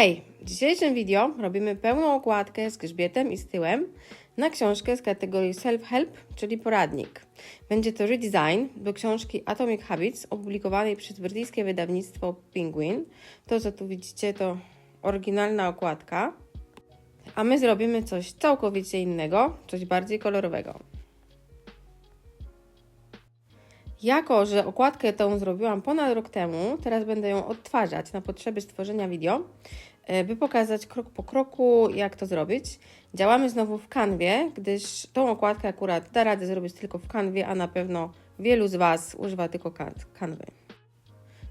Hej! W dzisiejszym wideo robimy pełną okładkę z grzbietem i z tyłem na książkę z kategorii Self-Help, czyli poradnik. Będzie to redesign do książki Atomic Habits opublikowanej przez brytyjskie wydawnictwo Penguin. To, co tu widzicie, to oryginalna okładka. A my zrobimy coś całkowicie innego, coś bardziej kolorowego. Jako, że okładkę tą zrobiłam ponad rok temu, teraz będę ją odtwarzać na potrzeby stworzenia wideo, e, by pokazać krok po kroku, jak to zrobić. Działamy znowu w kanwie, gdyż tą okładkę akurat da radę zrobić tylko w kanwie, a na pewno wielu z Was używa tylko kan- kanwy.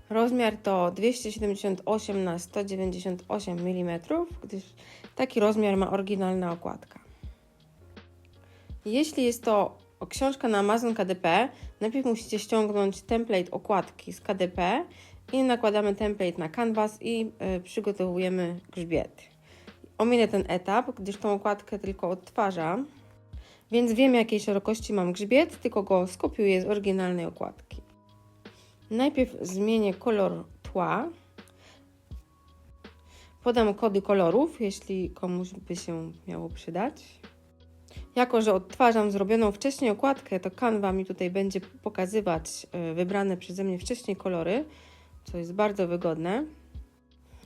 Rozmiar to 278 na 198 mm, gdyż taki rozmiar ma oryginalna okładka. Jeśli jest to książka na Amazon KDP, najpierw musicie ściągnąć template okładki z KDP i nakładamy template na canvas i y, przygotowujemy grzbiet. Ominę ten etap, gdyż tą okładkę tylko odtwarzam, więc wiem jakiej szerokości mam grzbiet, tylko go skopiuję z oryginalnej okładki. Najpierw zmienię kolor tła. Podam kody kolorów, jeśli komuś by się miało przydać. Jako, że odtwarzam zrobioną wcześniej okładkę, to Canva mi tutaj będzie pokazywać y, wybrane przeze mnie wcześniej kolory, co jest bardzo wygodne.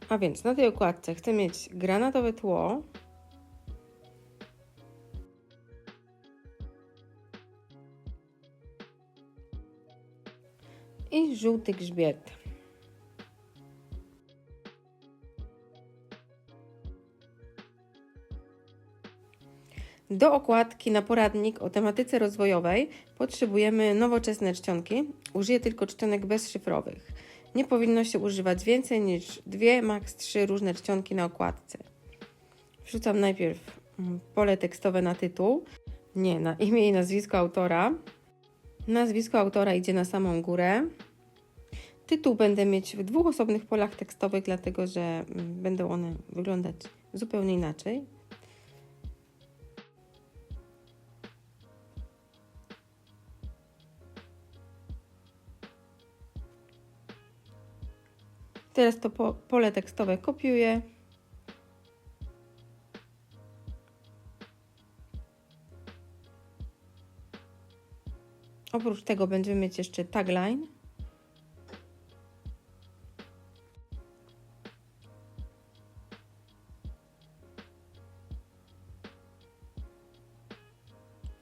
A więc na tej okładce chcę mieć granatowe tło. I żółty grzbiet. Do okładki na poradnik o tematyce rozwojowej potrzebujemy nowoczesne czcionki. Użyję tylko czcionek bezszyfrowych. Nie powinno się używać więcej niż dwie, maks trzy różne czcionki na okładce. Wrzucam najpierw mm, pole tekstowe na tytuł, nie, na imię i nazwisko autora. Nazwisko autora idzie na samą górę. Tytuł będę mieć w dwóch osobnych polach tekstowych, dlatego że mm, będą one wyglądać zupełnie inaczej. Teraz to po, pole tekstowe kopiuję. Oprócz tego będziemy mieć jeszcze tagline.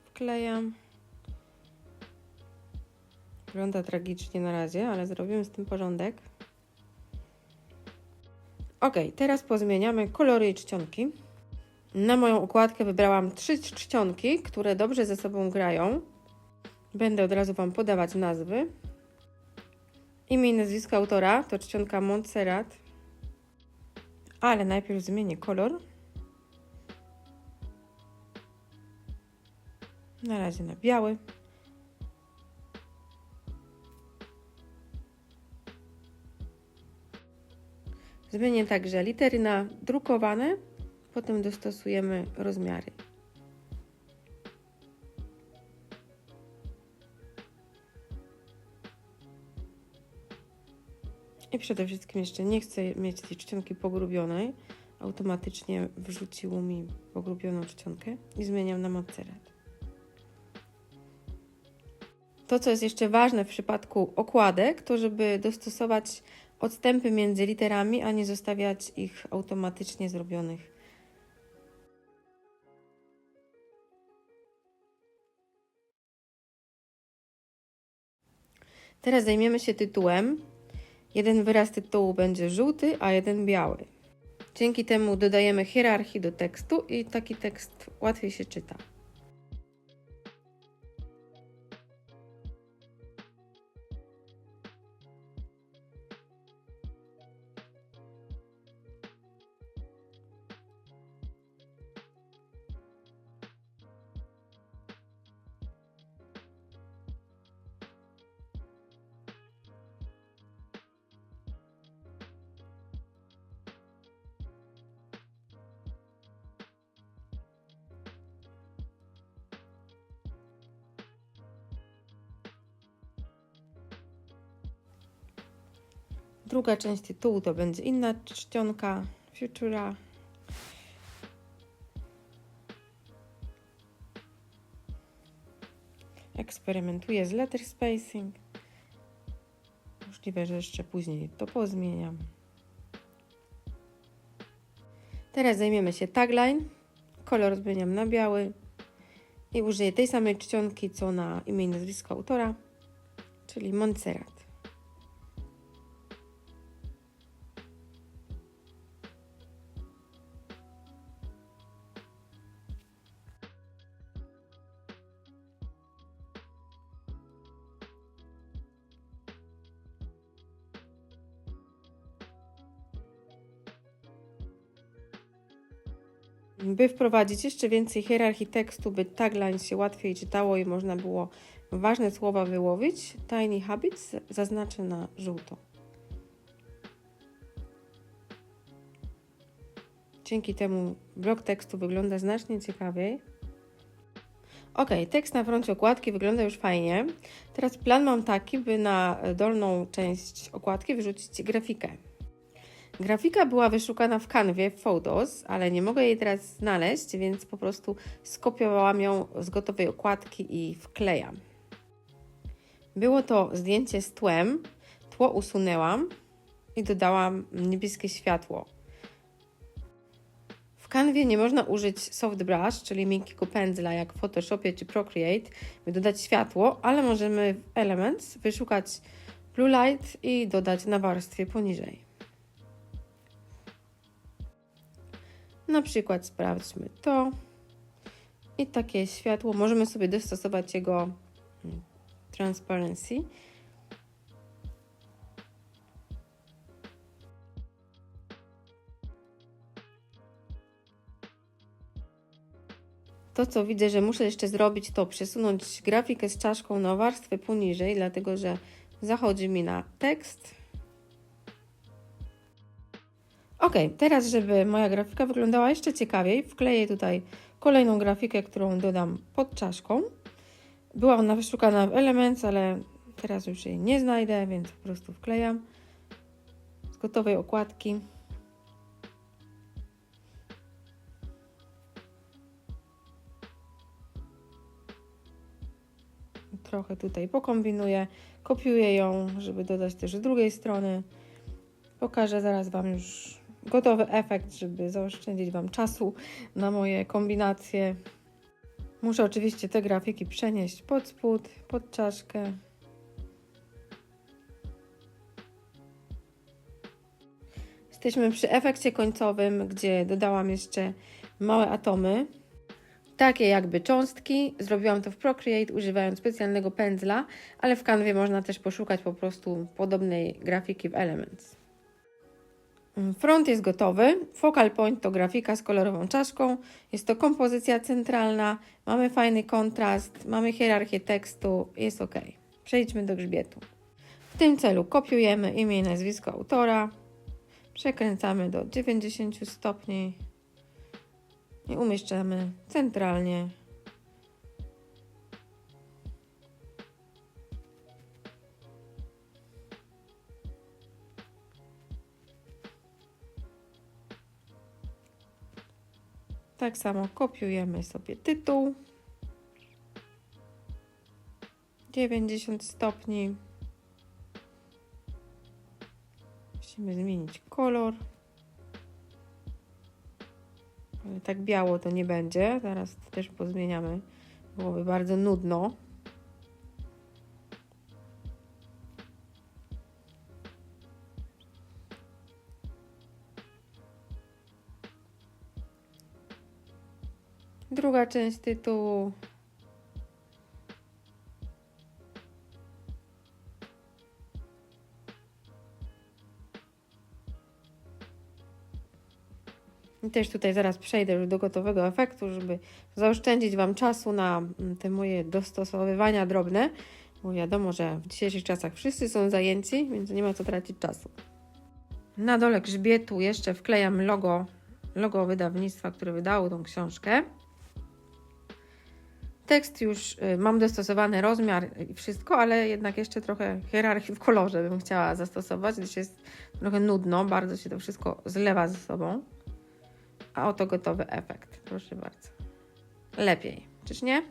Wklejam. Wygląda tragicznie na razie, ale zrobimy z tym porządek. Ok, teraz pozmieniamy kolory i czcionki. Na moją układkę wybrałam trzy czcionki, które dobrze ze sobą grają. Będę od razu Wam podawać nazwy. Imię i nazwisko autora to czcionka Montserrat. Ale najpierw zmienię kolor. Na razie na biały. Zmienię także litery na drukowane, potem dostosujemy rozmiary. I przede wszystkim jeszcze nie chcę mieć tej czcionki pogrubionej. Automatycznie wrzuciło mi pogrubioną czcionkę i zmieniam na Montserrat. To, co jest jeszcze ważne w przypadku okładek, to żeby dostosować odstępy między literami, a nie zostawiać ich automatycznie zrobionych. Teraz zajmiemy się tytułem. Jeden wyraz tytułu będzie żółty, a jeden biały. Dzięki temu dodajemy hierarchii do tekstu i taki tekst łatwiej się czyta. Druga część tytułu to będzie inna czcionka. Futura. Eksperymentuję z letter spacing. Możliwe, że jeszcze później to pozmieniam. Teraz zajmiemy się tagline. Kolor zmieniam na biały i użyję tej samej czcionki, co na imię i nazwisko autora, czyli Montserrat. By wprowadzić jeszcze więcej hierarchii tekstu, by tagline się łatwiej czytało i można było ważne słowa wyłowić, Tiny Habits zaznaczę na żółto. Dzięki temu blok tekstu wygląda znacznie ciekawiej. Ok, tekst na froncie okładki wygląda już fajnie. Teraz plan mam taki, by na dolną część okładki wyrzucić grafikę. Grafika była wyszukana w kanwie w Photos, ale nie mogę jej teraz znaleźć, więc po prostu skopiowałam ją z gotowej okładki i wklejam. Było to zdjęcie z tłem, tło usunęłam i dodałam niebieskie światło. W kanwie nie można użyć soft brush, czyli miękkiego pędzla jak w Photoshopie czy Procreate, by dodać światło, ale możemy w Elements wyszukać Blue Light i dodać na warstwie poniżej. Na przykład sprawdźmy to. I takie światło, możemy sobie dostosować jego mm, transparency. To, co widzę, że muszę jeszcze zrobić, to przesunąć grafikę z czaszką na warstwę poniżej, dlatego że zachodzi mi na tekst. Ok, teraz, żeby moja grafika wyglądała jeszcze ciekawiej, wkleję tutaj kolejną grafikę, którą dodam pod czaszką. Była ona wyszukana w Elements, ale teraz już jej nie znajdę, więc po prostu wklejam z gotowej okładki. Trochę tutaj pokombinuję, kopiuję ją, żeby dodać też z drugiej strony. Pokażę zaraz Wam już gotowy efekt, żeby zaoszczędzić Wam czasu na moje kombinacje. Muszę oczywiście te grafiki przenieść pod spód, pod czaszkę. Jesteśmy przy efekcie końcowym, gdzie dodałam jeszcze małe atomy, takie jakby cząstki. Zrobiłam to w Procreate używając specjalnego pędzla, ale w kanwie można też poszukać po prostu podobnej grafiki w Elements. Front jest gotowy. Focal point to grafika z kolorową czaszką. Jest to kompozycja centralna. Mamy fajny kontrast, mamy hierarchię tekstu. Jest ok. Przejdźmy do grzbietu. W tym celu kopiujemy imię i nazwisko autora. Przekręcamy do 90 stopni i umieszczamy centralnie Tak samo kopiujemy sobie tytuł. 90 stopni. Musimy zmienić kolor. Ale tak biało to nie będzie. Zaraz też pozmieniamy. Byłoby bardzo nudno. Druga część tytułu. I też tutaj zaraz przejdę już do gotowego efektu, żeby zaoszczędzić Wam czasu na mm, te moje dostosowywania drobne, bo wiadomo, że w dzisiejszych czasach wszyscy są zajęci, więc nie ma co tracić czasu. Na dole grzbietu jeszcze wklejam logo, logo wydawnictwa, które wydało tą książkę. Tekst już y, mam dostosowany rozmiar i wszystko, ale jednak jeszcze trochę hierarchii w kolorze bym chciała zastosować, gdyż jest trochę nudno, bardzo się to wszystko zlewa ze sobą. A oto gotowy efekt, proszę bardzo. Lepiej, czyż nie?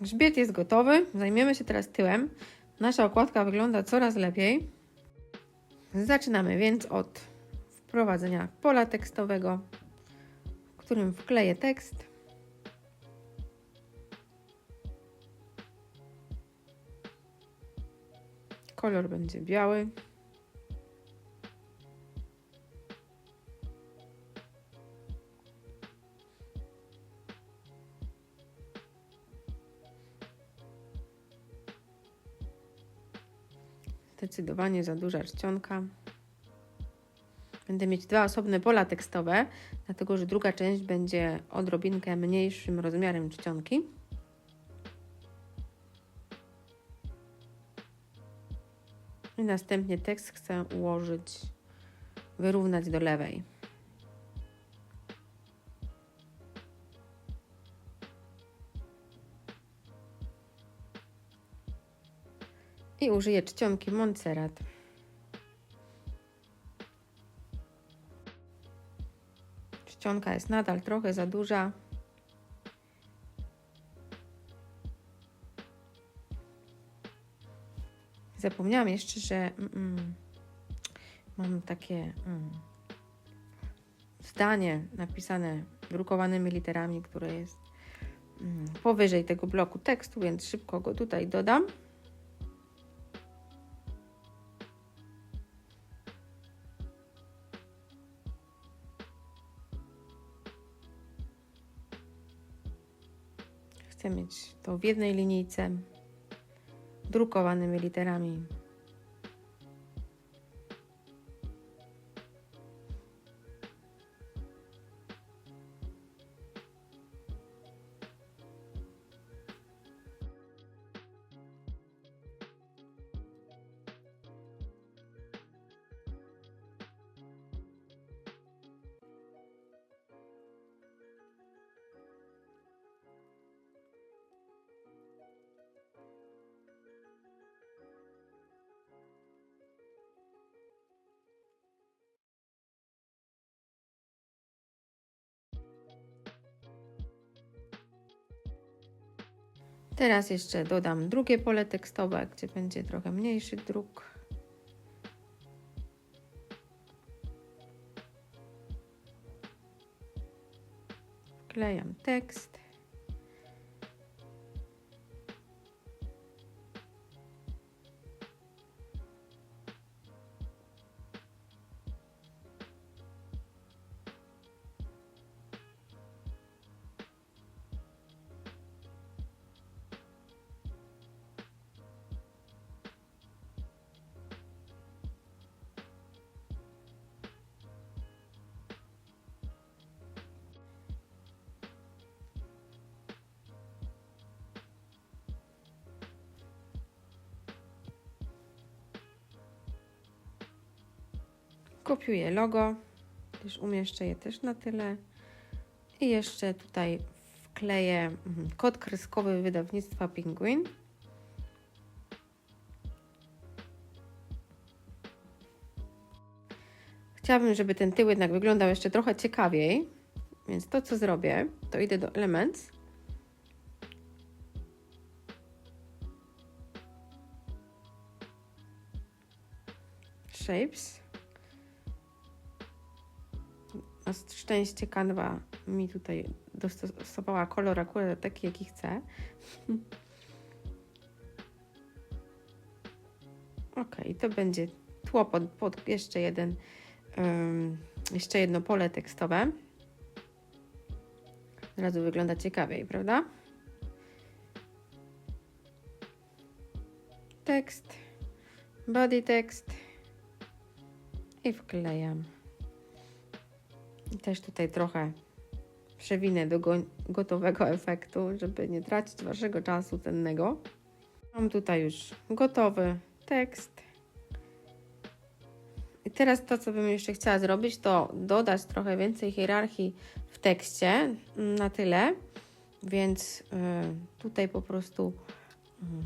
Grzbiet jest gotowy, zajmiemy się teraz tyłem. Nasza okładka wygląda coraz lepiej. Zaczynamy więc od wprowadzenia pola tekstowego, w którym wkleję tekst. Kolor będzie biały. Zdecydowanie za duża czcionka. Będę mieć dwa osobne pola tekstowe, dlatego że druga część będzie odrobinkę mniejszym rozmiarem czcionki. Następnie tekst chcę ułożyć, wyrównać do lewej. I użyję czcionki Montserrat. Czcionka jest nadal trochę za duża. Zapomniałam jeszcze, że mm, mm, mam takie mm, zdanie napisane drukowanymi literami, które jest mm, powyżej tego bloku tekstu, więc szybko go tutaj dodam. Chcę mieć to w jednej linijce drukowanymi literami. Teraz jeszcze dodam drugie pole tekstowe, gdzie będzie trochę mniejszy druk. Wklejam tekst. Kopiuję logo, też umieszczę je też na tyle. I jeszcze tutaj wkleję mhm, kod kreskowy wydawnictwa Penguin. Chciałabym, żeby ten tył jednak wyglądał jeszcze trochę ciekawiej, więc to co zrobię, to idę do Elements. Shapes. Na szczęście Canva mi tutaj dostosowała kolor akurat taki, jaki chcę. ok, to będzie tło pod, pod jeszcze jeden, um, jeszcze jedno pole tekstowe. Od razu wygląda ciekawiej, prawda? Tekst, body text i wklejam. I też tutaj trochę przewinę do go gotowego efektu, żeby nie tracić waszego czasu cennego. Mam tutaj już gotowy tekst. I teraz to, co bym jeszcze chciała zrobić, to dodać trochę więcej hierarchii w tekście, na tyle, Więc y, tutaj po prostu mm,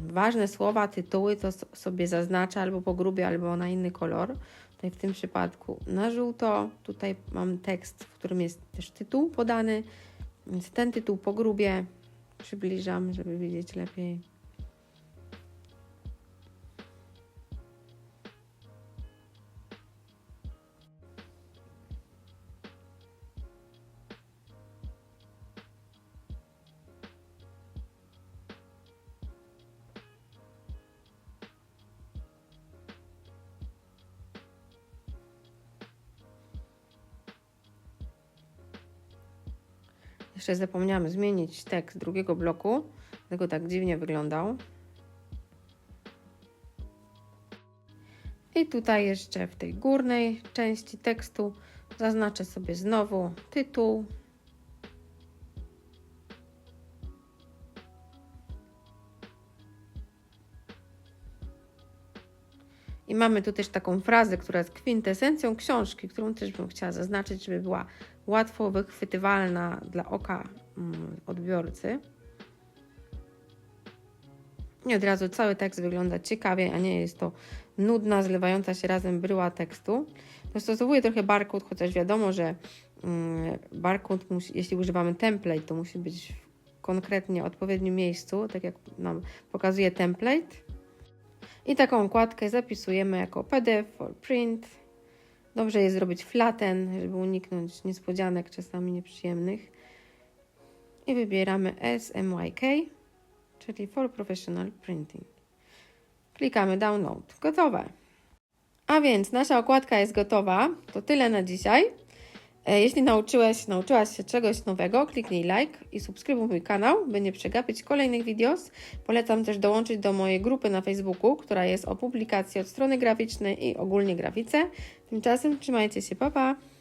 ważne słowa, tytuły to sobie zaznaczę albo po grubie, albo na inny kolor. Tutaj w tym przypadku na żółto. Tutaj mam tekst, w którym jest też tytuł podany. Więc ten tytuł po grubie przybliżam, żeby widzieć lepiej. Jeszcze zapomniałam zmienić tekst drugiego bloku, dlatego tak dziwnie wyglądał. I tutaj jeszcze w tej górnej części tekstu zaznaczę sobie znowu tytuł. I mamy tu też taką frazę, która jest kwintesencją książki, którą też bym chciała zaznaczyć, żeby była łatwo wychwytywalna dla oka mm, odbiorcy. I od razu cały tekst wygląda ciekawie, a nie jest to nudna, zlewająca się razem bryła tekstu. Dostosowuję trochę barcode, chociaż wiadomo, że mm, barcode, jeśli używamy template, to musi być w konkretnie odpowiednim miejscu, tak jak nam pokazuje template. I taką okładkę zapisujemy jako PDF for print. Dobrze jest zrobić flatten, żeby uniknąć niespodzianek, czasami nieprzyjemnych. I wybieramy SMYK, czyli for professional printing. Klikamy download. Gotowe. A więc nasza okładka jest gotowa. To tyle na dzisiaj. E, Jeśli nauczyłeś, nauczyłaś się czegoś nowego, kliknij like i subskrybuj mój kanał, by nie przegapić kolejnych wideos. Polecam też dołączyć do mojej grupy na Facebooku, która jest o publikacji od strony graficznej i ogólnie grafice. Tymczasem trzymajcie się, pa pa!